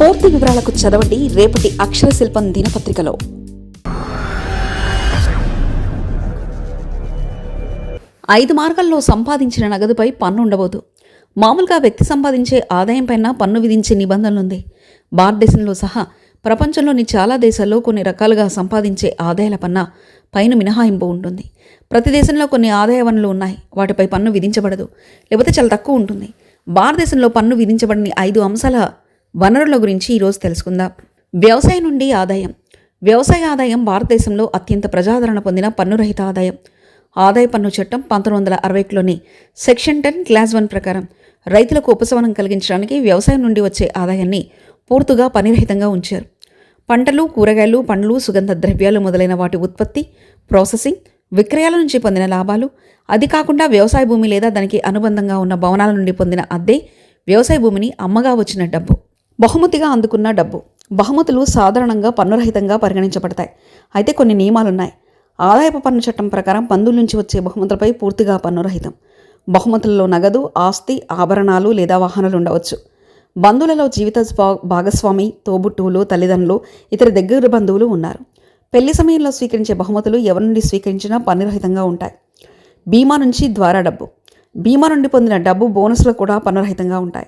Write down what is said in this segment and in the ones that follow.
పూర్తి వివరాలకు చదవండి రేపటి అక్షర శిల్పం దినపత్రికలో. ఐదు మార్గాల్లో సంపాదించిన నగదుపై పన్ను ఉండబోదు మామూలుగా వ్యక్తి సంపాదించే ఆదాయం పైన పన్ను విధించే నిబంధనలుంది. భారతదేశంలో సహా ప్రపంచంలోని చాలా దేశాల్లో కొన్ని రకాలుగా సంపాదించే ఆదాయాల పన్న పైన మినహాయింపు ఉంటుంది. ప్రతి దేశంలో కొన్ని ఆదాయ వనరులు ఉన్నాయి. వాటిపై పన్ను విధించబడదు. లేకపోతే చాలా తక్కువ ఉంటుంది. భారతదేశంలో పన్ను విధించబడని ఐదు అంశాల వనరుల గురించి ఈరోజు తెలుసుకుందాం. వ్యవసాయం నుండి ఆదాయం. వ్యవసాయ ఆదాయం భారతదేశంలో అత్యంత ప్రజాదరణ పొందిన పన్నురహిత ఆదాయం. ఆదాయ పన్ను చట్టం పంతొమ్మిది వందల అరవైలోని సెక్షన్ టెన్ క్లాస్ వన్ ప్రకారం రైతులకు ఉపశమనం కలిగించడానికి వ్యవసాయం నుండి వచ్చే ఆదాయాన్ని పూర్తిగా పనిరహితంగా ఉంచారు. పంటలు కూరగాయలు పండ్లు సుగంధ ద్రవ్యాలు మొదలైన వాటి ఉత్పత్తి ప్రాసెసింగ్ విక్రయాల నుంచి పొందిన లాభాలు అది కాకుండా వ్యవసాయ భూమి లేదా దానికి అనుబంధంగా ఉన్న భవనాల నుండి పొందిన అద్దె వ్యవసాయ భూమిని అమ్మగా వచ్చిన డబ్బు. బహుమతిగా అందుకున్న డబ్బు. బహుమతులు సాధారణంగా పన్నురహితంగా పరిగణించబడతాయి. అయితే కొన్ని నియమాలున్నాయి. ఆదాయపు పన్ను చట్టం ప్రకారం పందుల నుంచి వచ్చే బహుమతులపై పూర్తిగా పన్నురహితం. బహుమతులలో నగదు ఆస్తి ఆభరణాలు లేదా వాహనాలు ఉండవచ్చు. బంధువులలో జీవిత స్వా- భాగస్వామి తోబుట్టువులు తల్లిదండ్రులు ఇతర దగ్గర బంధువులు ఉన్నారు. పెళ్ళి సమయంలో స్వీకరించే బహుమతులు ఎవరి నుండి స్వీకరించినా పన్నురహితంగా ఉంటాయి. బీమా నుంచి ద్వారా డబ్బు. బీమా నుండి పొందిన డబ్బు బోనస్లు కూడా పన్నురహితంగా ఉంటాయి.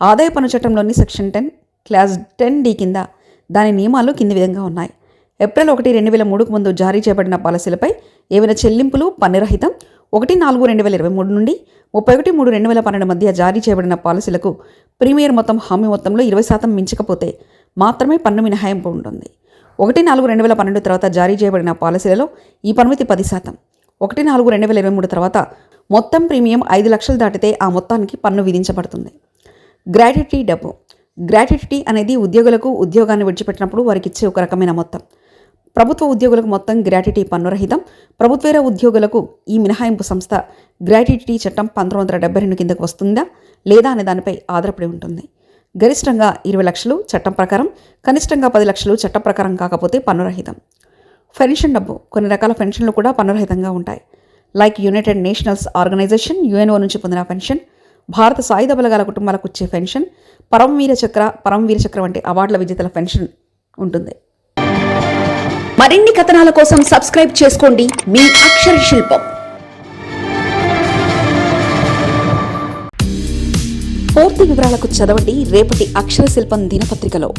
ఆదాయ పన్ను చట్టంలోని section ten clause ten D కింద దాని నియమాలు కింది విధంగా ఉన్నాయి. ఏప్రిల్ ఒకటి రెండు వేల మూడుకు ముందు జారీ చేయబడిన పాలసీలపై ఏవైనా చెల్లింపులు పన్నురహితం ఒకటి నాలుగు రెండు వేల ఇరవై మూడు నుండి ముప్పై ఒకటి మూడు రెండు వేల పన్నెండు మధ్య జారీ చేయబడిన పాలసీలకు ప్రీమియర్ మొత్తం హామీ మొత్తంలో ఇరవై శాతం మించకపోతే మాత్రమే పన్ను మినహాయింపు ఉంటుంది. ఒకటి నాలుగు రెండు వేల పన్నెండు తర్వాత జారీ చేయబడిన పాలసీలలో ఈ పరిమితి పది శాతం. ఒకటి నాలుగు రెండు వేల ఇరవై మూడు తర్వాత మొత్తం ప్రీమియం ఐదు లక్షలు దాటితే ఆ మొత్తానికి పన్ను విధించబడుతుంది. గ్రాట్యుటీ డబ్బు. గ్రాట్యుటీ అనేది ఉద్యోగులకు ఉద్యోగాన్ని విడిచిపెట్టినప్పుడు వారికి ఇచ్చే ఒక రకమైన మొత్తం. ప్రభుత్వ ఉద్యోగులకు మొత్తం గ్రాట్యుటీ పన్నురహితం. ప్రభుత్వేర ఉద్యోగులకు ఈ మినహాయింపు సంస్థ గ్రాట్యుటీ చట్టం పంతొమ్మిది వందల డెబ్బై రెండు కిందకు వస్తుందా లేదా అనే దానిపై ఆధారపడి ఉంటుంది. గరిష్టంగా ఇరవై లక్షలు చట్టం ప్రకారం కనిష్టంగా పది లక్షలు చట్ట ప్రకారం కాకపోతే పన్నురహితం. పెన్షన్ డబ్బు కొన్ని రకాల పెన్షన్లు కూడా పన్నురహితంగా ఉంటాయి. Like United Nationals Organization UNO నుంచి పొందిన పెన్షన్ భారత సాయుధ బలగాల కుటుంబాలకు వచ్చే పెన్షన్ పరమవీర చక్ర పరమవీర చక్ర వంటి అవార్డుల విజేతల పెన్షన్ ఉంటుంది. మరిన్ని కథనాల కోసం సబ్స్క్రైబ్ చేసుకోండి మీ అక్షర శిల్పం. పూర్తి వివరాలకు చదవండి రేపటి అక్షర శిల్పం దినపత్రికలో.